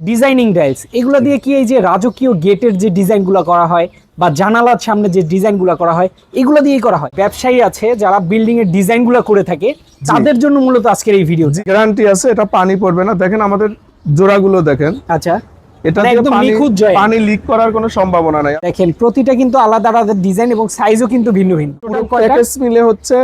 Designing ডাইলস এগুলো দিয়ে কি এই যে রাজকীয় গেটের যে ডিজাইনগুলো করা হয় বা জানালার সামনে যে ডিজাইনগুলো করা হয় এগুলো দিয়েই করা হয়। ব্যবসায়ী আছে যারা বিল্ডিং এর ডিজাইনগুলো করে থাকে তাদের জন্য মূলত আজকের এই ভিডিও গ্যারান্টি আছে এটা পানি পড়বে না। দেখেন আমাদের জোড়াগুলো দেখেন। আচ্ছা। এটা একদম নিখুঁত জয়েন। পানি লিক করার কোনো সম্ভাবনা নাই। দেখেন প্রতিটা কিন্তু আলাদা আলাদা ডিজাইন এবং সাইজও কিন্তু ভিন্ন ভিন্ন। পুরো প্যাকেজ মিলে হচ্ছে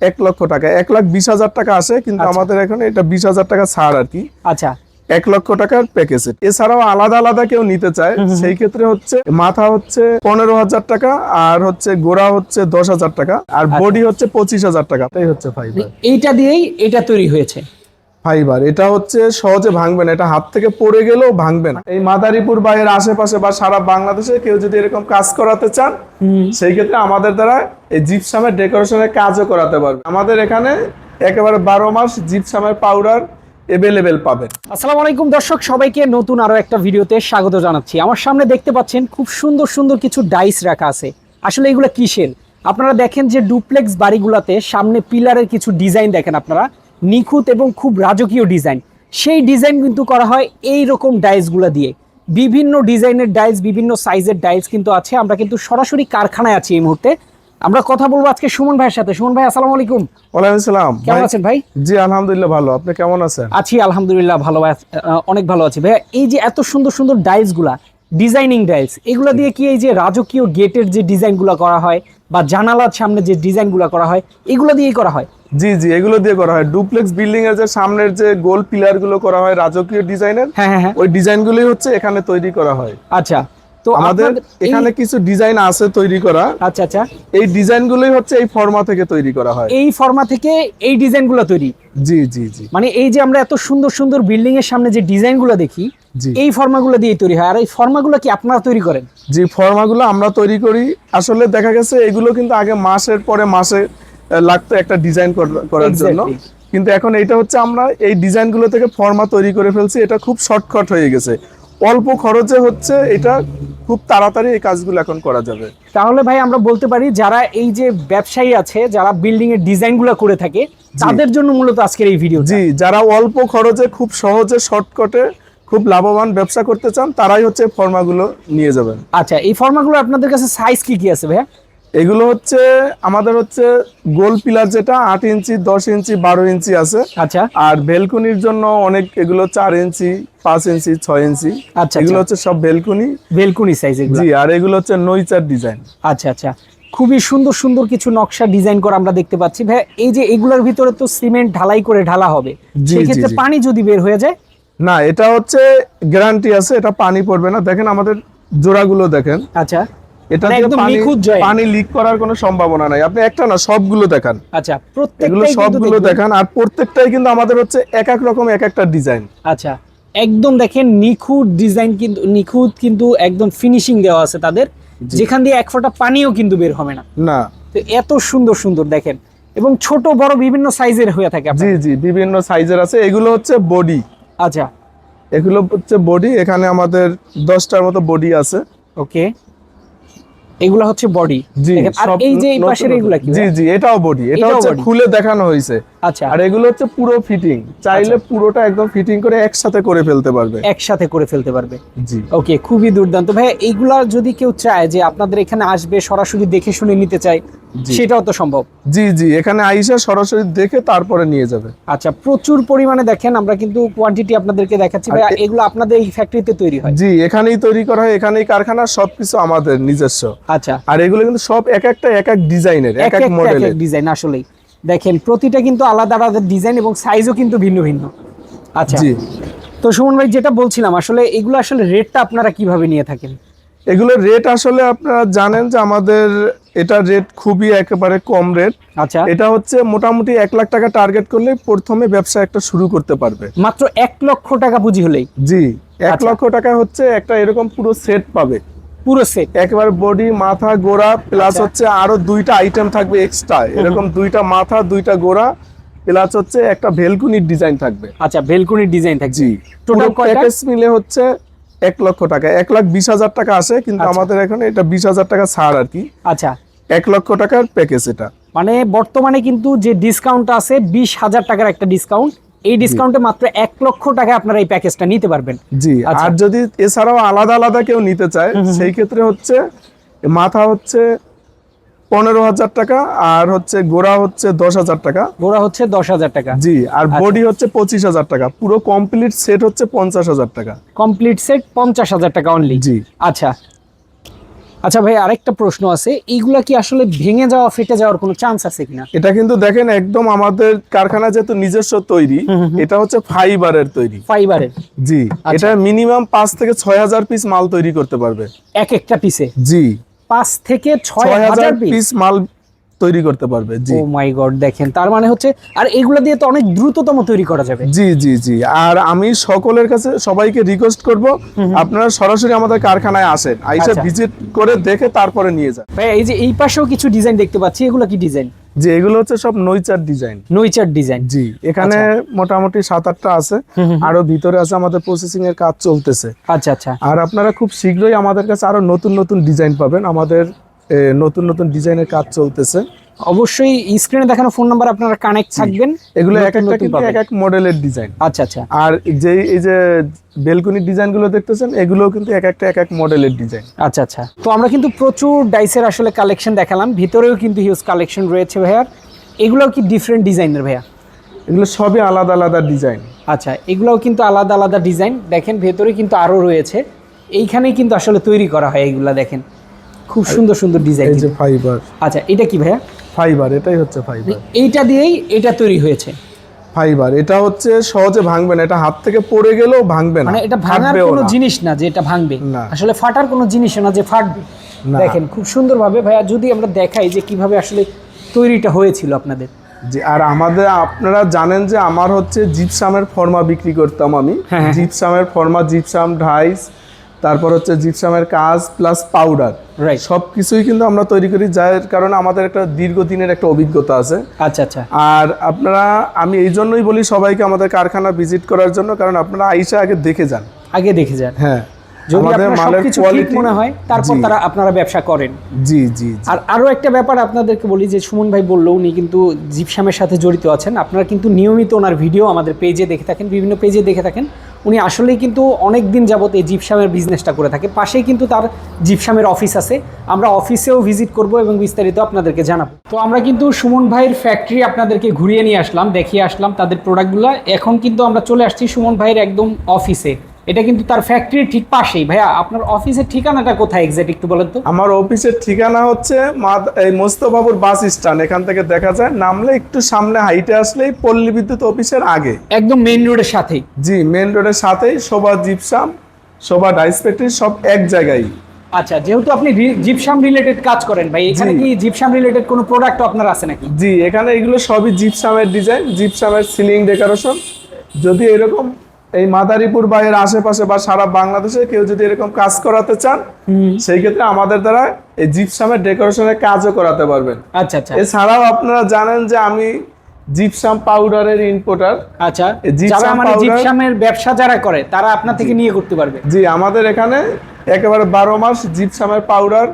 এক লক্ষ টাকা। এক লাখ বিশ হাজার টাকা আসে কিন্তু আচ্ছা। আমাদের এখানে এটা বিশ হাজার টাকা ছাড় আর কি। আচ্ছা। এক লক্ষ টাকার প্যাকেজ এছাড়াও আলাদা আলাদা কেউ নিতে চায় সেই ক্ষেত্রে হচ্ছে মাথা হচ্ছে পনেরো হাজার টাকা আর হচ্ছে গোড়া হচ্ছে দশ হাজার টাকা আর আচ্ছা। বডি হচ্ছে পঁচিশ হাজার টাকা। এটাই হচ্ছে ফাইবার এইটা দিয়েই এটা তৈরি হয়েছে। ফাইবার এটা হচ্ছে সহজে ভাঙবে না এটা হাত থেকে পড়ে গেলেও ভাঙবে না। এই মাদারীপুর বা এর আশেপাশে বা সারা বাংলাদেশে কেউ যদি এরকম কাজ করাতে চান সেই ক্ষেত্রে আমাদের দ্বারা এই জিপসামের ডেকোরেশনের কাজও করাতে পারবে। আমাদের এখানে একেবারে বারো মাস জিপসামের পাউডার এভেলেবেল পাবেন। আসসালামু আলাইকুম দর্শক, সবাইকে নতুন আরও একটা ভিডিওতে স্বাগত জানাচ্ছি। আমার সামনে দেখতে পাচ্ছেন খুব সুন্দর সুন্দর কিছু ডাইস রাখা আছে। আসলে এগুলো কিসের? আপনারা দেখেন যে ডুপ্লেক্স বাড়িগুলোতে সামনে পিলারের কিছু ডিজাইন দেখেন আপনারা। নিখুঁত এবং খুব রাজকীয় ডিজাইন সেই ডিজাইন কিন্তু করা হয় এই রকম ডাইসগুলো দিয়ে। বিভিন্ন ডিজাইনের ডাইস বিভিন্ন সাইজের ডাইস কিন্তু আছে। আমরা কিন্তু সরাসরি কারখানায় আছি এই মুহূর্তে। আমরা কথা বলব আজকে সুমন ভাইয়ের সাথে। সুমন ভাই আসসালামু আলাইকুম। ওয়ালাইকুম আসসালাম কেমন আছেন ভাই? জি আলহামদুলিল্লাহ ভালো। আপনি কেমন আছেন? আছি আলহামদুলিল্লাহ ভালো অনেক ভালো আছি। ভাইয়া এই যে এত সুন্দর সুন্দর ডাইলসগুলা ডিজাইনিং ডাইলস এগুলো দিয়ে কি এই যে রাজকীয় গেটের যে ডিজাইনগুলো করা হয় বা জানালার সামনে যে ডিজাইনগুলো করা হয় এগুলো দিয়েই করা হয়? জি জি এগুলো দিয়ে করা হয়। ডুপ্লেক্স বিল্ডিং এর যে সামনের যে গোল পিলারগুলো করা হয় রাজকীয় ডিজাইনের হ্যাঁ হ্যাঁ হ্যাঁ। ওই ডিজাইন গুলোই হচ্ছে এখানে তৈরি করা হয়। আচ্ছা। তো আমাদের এখানে কিছু ডিজাইন আছে তৈরি করা। আচ্ছা আচ্ছা। এই হচ্ছে এই ফর্মা থেকে তৈরি করা হয়। এই ফর্মা থেকে এই ডিজাইনগুলো তৈরি? জি জি জি। মানে এই যে আমরা এত সুন্দর সুন্দর বিল্ডিং এর সামনে যে ডিজাইনগুলো দেখি এই ফর্মাগুলো দিয়ে তৈরি হয়। আর এই ফর্মাগুলো কি আপনারা তৈরি করেন? জি ফর্মাগুলো আমরা তৈরি করি। আসলে দেখা গেছে এগুলো কিন্তু আগে মাসের পরে মাসে লাগতো একটা ডিজাইন করার জন্য। কিন্তু এখন এটা হচ্ছে আমরা এই ডিজাইনগুলো থেকে ফর্মা তৈরি করে ফেলছি। এটা খুব শর্টকাট হয়ে গেছে। অল্প খরচে হচ্ছে এটা খুব তাড়াতাড়ি এই কাজগুলো এখন করা যাবে। তাহলে ভাই আমরা বলতে পারি যারা এই যে ব্যবসায়ী আছে যারা বিল্ডিং এর ডিজাইনগুলো করে থাকে তাদের জন্য মূলত আজকের এই ভিডিও জি যারা অল্প খরচে খুব সহজে শর্টকাটে খুব লাভবান ব্যবসা করতে চান তারাই হচ্ছে ফর্মাগুলো নিয়ে যাবেন। আচ্ছা এই ফর্মাগুলো আপনাদের কাছে সাইজ কি কি আছে ভাইয়া? এগুলো হচ্ছে আমাদের হচ্ছে গোল পিলার যেটা আট ইঞ্চি দশ ইঞ্চি বারো ইঞ্চি আছে। আচ্ছা। আর বেলকুনির জন্য অনেক এগুলো চার ইঞ্চি পাঁচ ইঞ্চি ছয় ইঞ্চি। আচ্ছা, এগুলো আচ্ছা। হচ্ছে সব বেলকুনি। বেলকুনি সাইজ জি আর এগুলো হচ্ছে নইচার ডিজাইন। আচ্ছা আচ্ছা। খুবই সুন্দর সুন্দর কিছু নকশা ডিজাইন করা আমরা দেখতে পাচ্ছি। ভাই এই যে এগুলোর ভিতরে তো সিমেন্ট ঢালাই করে ঢালা হবে। সেক্ষেত্রে। পানি যদি বের হয়ে যায়? না এটা হচ্ছে গ্যারান্টি আছে এটা পানি পড়বে না। দেখেন আমাদের জোড়াগুলো দেখেন। আচ্ছা। এটা নিখুঁত জয়েন। পানি লিক করার কোনো সম্ভাবনা নাই। আপনি একটা না সবগুলো দেখান। আচ্ছা এগুলো কিন্তু সবগুলো দেখান। আর প্রত্যেকটাই কিন্তু আমাদের হচ্ছে এক এক রকম এক একটা ডিজাইন আচ্ছা একদম দেখেন নিখুঁত ডিজাইন কিন্তু নিখুঁত কিন্তু একদম ফিনিশিং দেওয়া আছে তাদের। যেখান দিয়ে এক ফোঁটা পানিও কিন্তু বের হবে না। না। তো এত সুন্দর সুন্দর দেখেন। এবং ছোট বড় বিভিন্ন সাইজের হয়ে থাকে জি জি বিভিন্ন সাইজের আছে। এগুলো হচ্ছে বডি আচ্ছা। এগুলো হচ্ছে বডি এখানে আমাদের দশটার মতো বডি আছে। ওকে এগুলো হচ্ছে বডি জি আর এই যে এই পাশের এগুলা কি জি জি এটাও বডি এটা এটাও হচ্ছে খুলে দেখানো হয়েছে। আচ্ছা। আর এগুলো হচ্ছে পুরো ফিটিং চাইলে পুরোটা একদম ফিটিং করে একসাথে করে ফেলতে পারবে। একসাথে করে ফেলতে পারবে। জি। ওকে খুবই দুর্দান্ত। ভাই এইগুলা যদি কেউ চায় যে আপনাদের এখানে আসবে সরাসরি দেখে শুনে নিতে চায় সেটাও তো সম্ভব। জি জি এখানে আইসা সরাসরি দেখে তারপরে নিয়ে যাবে। আচ্ছা প্রচুর পরিমাণে দেখেন আমরা কিন্তু কোয়ান্টিটি আপনাদেরকে দেখাচ্ছি। ভাই এগুলো আপনাদের এই ফ্যাক্টরিতে তৈরি হয়। জি এখানেই তৈরি করা হয় এখানেই কারখানা সবকিছু আমাদের নিজস্ব। আচ্ছা। আর এগুলো কিন্তু সব এক একটা এক এক ডিজাইনের এক এক মডেলের ডিজাইন আসলেই। দেখেন প্রতিটা কিন্তু আলাদা আলাদা ডিজাইন এবং সাইজও কিন্তু ভিন্ন ভিন্ন। আচ্ছা জি। তো সুমন ভাই যেটা বলছিলাম আসলে এগুলো আসলে রেটটা আপনারা কীভাবে নিয়ে থাকেন? এগুলোর রেট আসলে আপনারা জানেন যে আমাদের এটা রেট খুবই একেবারে কম রেট আচ্ছা। এটা হচ্ছে মোটামুটি এক লাখ টাকা টার্গেট করলে প্রথমে ব্যবসা একটা শুরু করতে পারবে। মাত্র এক লক্ষ টাকা পুঁজি হলেই। জি এক আচ্ছা। লক্ষ টাকা হচ্ছে একটা এরকম পুরো সেট পাবে। পুরো সেট একেবারে বডি মাথা গোড়া প্লাস আচ্ছা। হচ্ছে আরও দুইটা আইটেম থাকবে এক্সট্রা এরকম দুইটা মাথা দুইটা গোড়া প্লাস হচ্ছে একটা ভেলকুনির ডিজাইন থাকবে। আচ্ছা বেলকুনির ডিজাইন থাকছে জি। টোটাল প্যাকেজ মিলে হচ্ছে এক লক্ষ টাকা। এক লাখ বিশ হাজার টাকা আসে কিন্তু আচ্ছা। আমাদের এখানে এটা বিশ হাজার টাকা ছাড় আর কি। আচ্ছা। এক লক্ষ টাকার প্যাকেজ এটা। মানে বর্তমানে কিন্তু যে ডিসকাউন্ট আছে বিশ হাজার টাকার একটা ডিসকাউন্ট এই ডিসকাউন্টে মাত্র এক লক্ষ টাকা আপনারা এই প্যাকেজটা নিতে পারবেন। জি আচ্ছা। আর যদি এছাড়াও আলাদা আলাদা কেউ নিতে চায় সেই ক্ষেত্রে হচ্ছে মাথা হচ্ছে পনেরো হাজার টাকা আর হচ্ছে গোড়া হচ্ছে দশ হাজার টাকা। গোড়া হচ্ছে দশ হাজার টাকা। জি আর বডি হচ্ছে পঁচিশ হাজার টাকা। পুরো কমপ্লিট সেট হচ্ছে পঞ্চাশ হাজার টাকা। কমপ্লিট সেট পঞ্চাশ হাজার টাকা অনলি জি। আচ্ছা আচ্ছা ভাই আরেকটা প্রশ্ন আছে এইগুলা কি আসলে ভেঙে যাওয়া ফেটে যাওয়ার কোনো চান্স আছে কিনা? এটা কিন্তু দেখেন একদম আমাদের কারখানা যেহেতু নিজস্ব তৈরি এটা হচ্ছে ফাইবারের তৈরি। ফাইবারের? জি এটা মিনিমাম পাঁচ থেকে ছয় হাজার পিস মাল তৈরি করতে পারবে। এক একটা পিসে জি। পাঁচ থেকে ছয় হাজার পিস মাল তৈরি করতে পারবে জি। ও মাই গড দেখেন তার মানে হচ্ছে আর এগুলা দিয়ে তো অনেক দ্রুততম তৈরি করা যাবে। জি জি জি। আর আমি সকলের কাছে সবাইকে রিকোয়েস্ট করব আপনারা সরাসরি আমাদের কারখানায় আসেন আইসা আচ্ছা। ভিজিট করে দেখে তারপরে নিয়ে যান। ভাই এই যে এই পাশেও কিছু ডিজাইন দেখতে পাচ্ছি এগুলো কি ডিজাইন যে এগুলো হচ্ছে সব নইচার ডিজাইন নইচার ডিজাইন জি এখানে মোটামুটি সাত আটটা আছে আরও ভিতরে আছে আমাদের প্রসেসিং এর কাজ চলতেছে। আচ্ছা আচ্ছা। আর আপনারা খুব শীঘ্রই আমাদের কাছে আরও নতুন নতুন ডিজাইন পাবেন আমাদের নতুন নতুন ডিজাইনের কাজ চলতেছে। অবশ্যই স্ক্রিনে দেখানো ফোন নাম্বার আপনারা কানেক্ট থাকবেন। এগুলো এক একটা কিন্তু এক এক মডেলের ডিজাইন আচ্ছা আচ্ছা। আর যে এই যে বেলকনির ডিজাইনগুলো দেখতেছেন এগুলোও কিন্তু এক একটা এক এক মডেলের ডিজাইন আচ্ছা আচ্ছা। তো আমরা কিন্তু প্রচুর ডাইসের আসলে কালেকশন দেখালাম। ভিতরেও কিন্তু হিউজ কালেকশন রয়েছে ভাইয়ার এগুলোও কি ডিফারেন্ট ডিজাইনের ভাইয়া? এগুলো সবই আলাদা আলাদা ডিজাইন আচ্ছা এগুলোও কিন্তু আলাদা আলাদা ডিজাইন দেখেন ভেতরে কিন্তু আরও রয়েছে। এইখানেই কিন্তু আসলে তৈরি করা হয় এইগুলা দেখেন। খুব সুন্দর সুন্দর ডিজাইন এই যে ফাইবার আচ্ছা এটা কি ভাইয়া? ফাইবার এটাই হচ্ছে ফাইবার এইটা দিয়েই এটা তৈরি হয়েছে। ফাইবার এটা হচ্ছে সহজে ভাঙবে না এটা হাত থেকে পড়ে গেলেও ভাঙবে না মানে এটা ভাঙার কোনো জিনিস না যে এটা ভাঙবে। আসলে ফাটার কোনো জিনিস না যে ফাটবে। দেখেন খুব সুন্দরভাবে ভাইয়া যদি আমরা দেখাই যে কীভাবে আসলে তৈরিটা হয়েছিল আপনাদের। যে আর আমাদের আপনারা জানেন যে আমার হচ্ছে জিপসামের ফর্মা বিক্রি করতাম আমি। হ্যাঁ, হ্যাঁ। জিপসামের ফর্মা জিপসাম ঢাইস তারপর হচ্ছে জিপসামের কাজ প্লাস পাউডার সব কিছুই কিন্তু আমরা তৈরি করি যার কারণে আমাদের একটা দীর্ঘদিনের একটা অভিজ্ঞতা আছে। আচ্ছা আচ্ছা। আর আপনারা আমি এই জন্যই বলি সবাইকে আমাদের কারখানা ভিজিট করার জন্য কারণ আপনারা আইসা আগে দেখে যান। আগে দেখে যান। হ্যাঁ। যদি মালের কোয়ালিটি মনে হয় তারপর তারা আপনারা ব্যবসা করেন। জি জি জি। আর আরও একটা ব্যাপার আপনাদেরকে বলি যে সুমন ভাই বলল উনি কিন্তু জিপসামের সাথে জড়িত আছেন। আপনারা কিন্তু নিয়মিত ওনার ভিডিও আমাদের পেজে দেখে থাকেন বিভিন্ন পেজে দেখে থাকেন। উনি আসলেই কিন্তু অনেক দিন যাবত এই জিপসামের বিজনেসটা করে থাকে। পাশেই কিন্তু তার জিপসামের অফিস আছে। আমরা অফিসেও ভিজিট করব এবং বিস্তারিত আপনাদেরকে জানাব। তো আমরা কিন্তু সুমন ভাইয়ের ফ্যাক্টরি আপনাদেরকে ঘুরিয়ে নিয়ে আসলাম, দেখিয়ে আসলাম তাদের প্রোডাক্টগুলো এখন কিন্তু আমরা চলে আসছি সুমন ভাইয়ের একদম অফিসে এটা কিন্তু তার ফ্যাক্টরির ঠিক পাশেই। ভাইয়া আপনার অফিসের ঠিকানাটা কোথায় এক্সাক্ট একটু বলেন তো? আমার অফিসের ঠিকানা হচ্ছে এই মোস্তফাপুর বাস স্ট্যান্ড। এখান থেকে দেখা যায় নামলে একটু সামনে হাইটে আসলেই পল্লী বিদ্যুৎ অফিসের আগে। একদম মেইন রোডের সাথেই। জি মেন রোডের সাথেই Shobha gypsum Shobha dies factory সব এক জায়গায়। আচ্ছা যেহেতু আপনি জিপসাম রিলেটেড কাজ করেন ভাই এখানে কি জিপসাম রিলেটেড কোনো প্রোডাক্ট আপনার আছে নাকি? জি এখানে এগুলো সবই জিপসামের ডিজাইন জিপসামের সিলিং ডেকোরেশন যদি এরকম এই মাদারীপুর বা এর আশেপাশে বা সারা বাংলাদেশে কেউ যদি এরকম কাজ করাতে চান সেই ক্ষেত্রে আমাদের দ্বারা এই জিপসামের ডেকোরেশনের কাজও করাতে পারবেন। আচ্ছা আচ্ছা। এছাড়াও আপনারা জানেন যে আমি জিপসাম পাউডারের ইম্পোর্টার আচ্ছা যারা মানে জিপসামের ব্যবসা যারা করে তারা আপনার থেকে নিয়ে করতে পারবে। জি আমাদের এখানে একেবারে বারো মাস জিপসামের পাউডার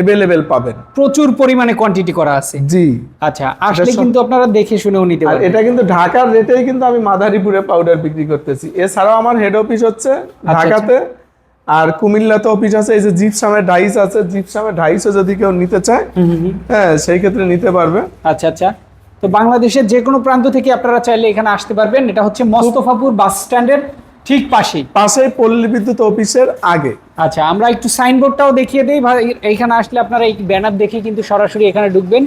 এভেলেবেল পাবেন। প্রচুর পরিমাণে কোয়ান্টিটি করা আছে। জি। আচ্ছা আসলে কিন্তু আপনারা দেখে শুনেও নিতে আর এটা কিন্তু ঢাকার রেটেই কিন্তু আমি মাদারীপুরে পাউডার বিক্রি করতেছি। এছাড়াও আমার হেড অফিস হচ্ছে আচ্ছা। ঢাকাতে। আর কুমিল্লাতে অফিস আছে এই যে জিপসামের ডাইস আছে জিপসামের ডাইসও যদি কেউ নিতে চায়। হ্যাঁ সেই ক্ষেত্রে নিতে পারবে। আচ্ছা আচ্ছা। তো বাংলাদেশের যে কোনো প্রান্ত থেকে আপনারা চাইলে এখানে আসতে পারবেন। এটা হচ্ছে মোস্তফাপুর বাস স্ট্যান্ডের ঠিক পাশেই। পাশে পল্লী বিদ্যুৎ অফিসের আগে। আচ্ছা আমরা একটু সাইনবোর্ডটাও দেখিয়ে দিই। ভাই, এইখানে আসলে আপনারা এই ব্যানার দেখে কিন্তু সরাসরি এখানে ঢুকবেন।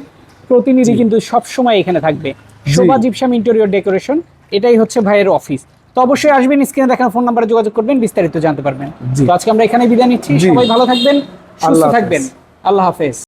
প্রতিনিধি কিন্তু সব সময় এখানে থাকবে। শোভা জিপসাম ইন্টেরিয়র ডেকোরেশন এটাই হচ্ছে ভাইয়ের অফিস তো অবশ্যই আসবেন স্ক্রিনে দেখানো ফোন নাম্বারে যোগাযোগ করবেন বিস্তারিত জানতে পারবেন। তো আজকে আমরা এখানে বিদায় নিচ্ছি। সবাই ভালো থাকবেন সুস্থ থাকবেন। আল্লাহ হাফেজ।